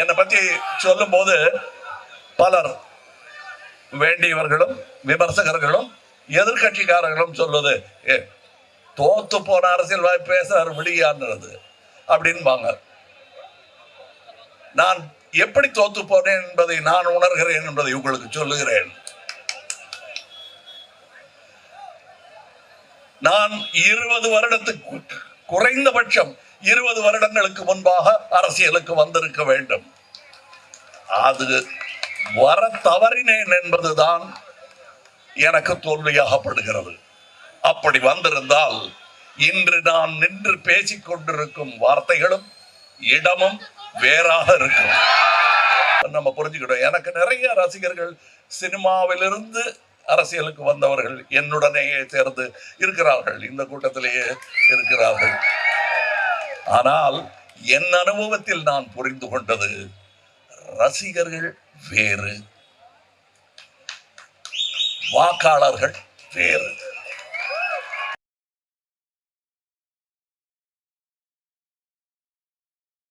என்னை பத்தி சொல்லும் போது பலர் வேண்டியவர்களும் விமர்சகர்களும் எதிர்கட்சிக்காரர்களும் சொல்வது ஏ தோத்து போன அரசியல்வாதி பேசுறாரு விடியான்றது அப்படின்பாங்க. நான் எப்படி தோத்து போனேன் என்பதை நான் உணர்கிறேன் என்பதை உங்களுக்கு சொல்லுகிறேன். நான் இருபது வருடத்துக்கு குறைந்தபட்சம் இருபது வருடங்களுக்கு முன்பாக அரசியலுக்கு வந்திருக்க வேண்டும். அது வர தவறினேன் என்பதுதான் எனக்கு தோல்வியாகப்படுகிறது. அப்படி வந்திருந்தால் இன்று நான் நின்று பேசிக் கொண்டிருக்கும் வார்த்தைகளும் இடமும் வேறாக இருக்கும். நம்ம புரிஞ்சுக்கிட்டோம். எனக்கு நிறைய ரசிகர்கள் சினிமாவிலிருந்து அரசியலுக்கு வந்தவர்கள் என்னுடனேயே சேர்ந்து இருக்கிறார்கள். இந்த கூட்டத்திலேயே இருக்கிறார்கள். ஆனால் என் அனுபவத்தில் நான் புரிந்து கொண்டது ரசிகர்கள் வேறு. வாக்காளர்கள் வேறு.